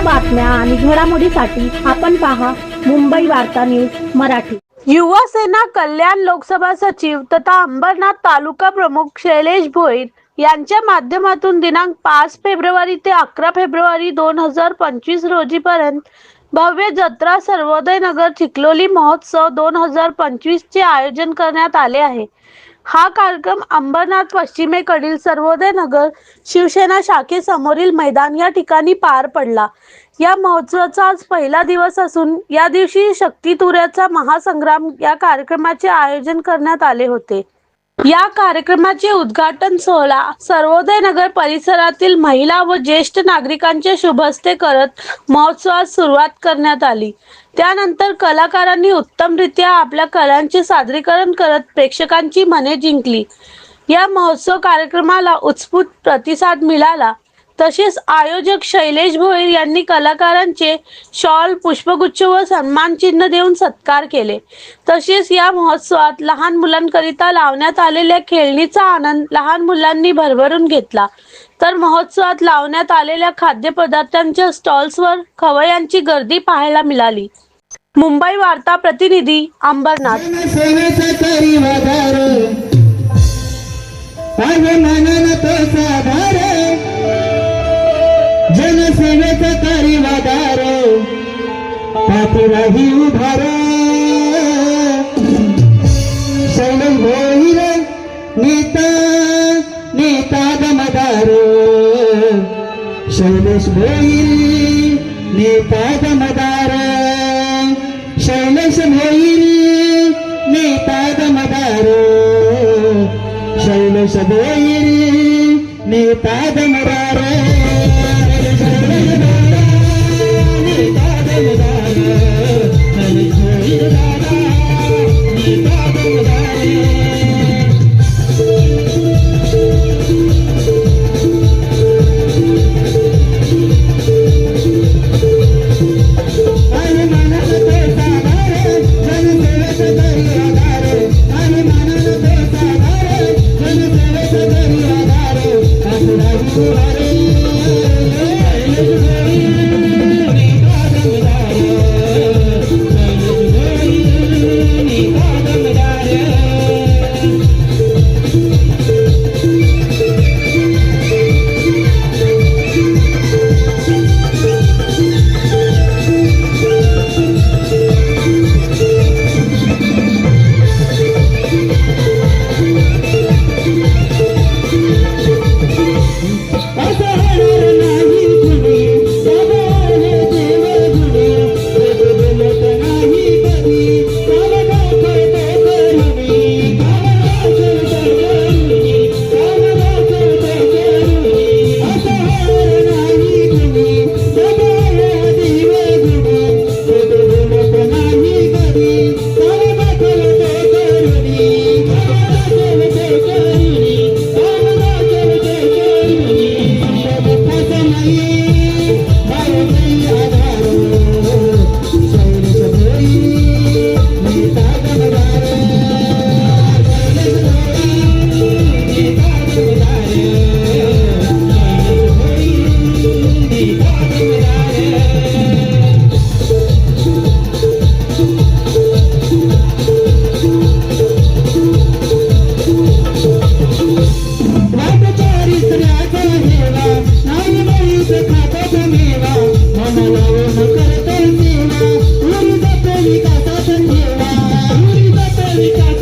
बातम्या आणि घडामोडीसाठी आपण पहा मुंबई वार्ता न्यूज मराठी. युवा सेना कल्याण लोकसभा सचिव तथा अंबरनाथ तालुका प्रमुख शैलेश भोईर यांच्या माध्यमातून दिनांक पाच फेब्रुवारी ते अकरा फेब्रुवारी दोन हजार पंचवीस रोजीपर्यंत भव्य जत्रा सर्वोदय नगर चिखलोली महोत्सव दोन हजार पंचवीस चे आयोजन करण्यात आले आहे. हा कार्यक्रम अंबरनाथ पश्चिमेकडील सर्वोदय नगर शिवसेना शाखेसमोरील मैदान या ठिकाणी पार पडला. या महोत्सवाचा आज पहिला दिवस असून या दिवशी शक्तितुऱ्याचा महासंग्राम या कार्यक्रमाचे आयोजन करण्यात आले होते. या कार्यक्रमाचे उद्घाटन सोहळा सर्वोदय नगर परिसरातील महिला व ज्येष्ठ नागरिकांचे शुभस्ते करत महोत्सवास सुरुवात करण्यात आली. त्यानंतर कलाकारांनी उत्तमरित्या आपल्या कलांचे सादरीकरण करत प्रेक्षकांची मने जिंकली. या महोत्सव कार्यक्रमाला उत्स्फूर्त प्रतिसाद मिळाला. तसेच आयोजक शैलेश भोईर यांनी कलाकारांचे शॉल पुष्पगुच्छ व सन्मान चिन्ह देऊन सत्कार केले. तसेच या महोत्सवात लहान मुलांकरिता लावण्यात आलेल्या खेळणीचा आनंद लहान मुलांनी भरभरून घेतला. तर महोत्सवात लावण्यात आलेल्या खाद्यपदार्थांच्या स्टॉल्सवर खवयांची गर्दी पाहायला मिळाली. मुंबई वार्ता प्रतिनिधी अंबरनाथ. पाठीलाही उभार शैल होईल नेता नेता दमदार शैलेश होईल नेता दमदार शैलेश होईल नेता दमदार शैलेश होईल नेता दमदार चारित्र्याचा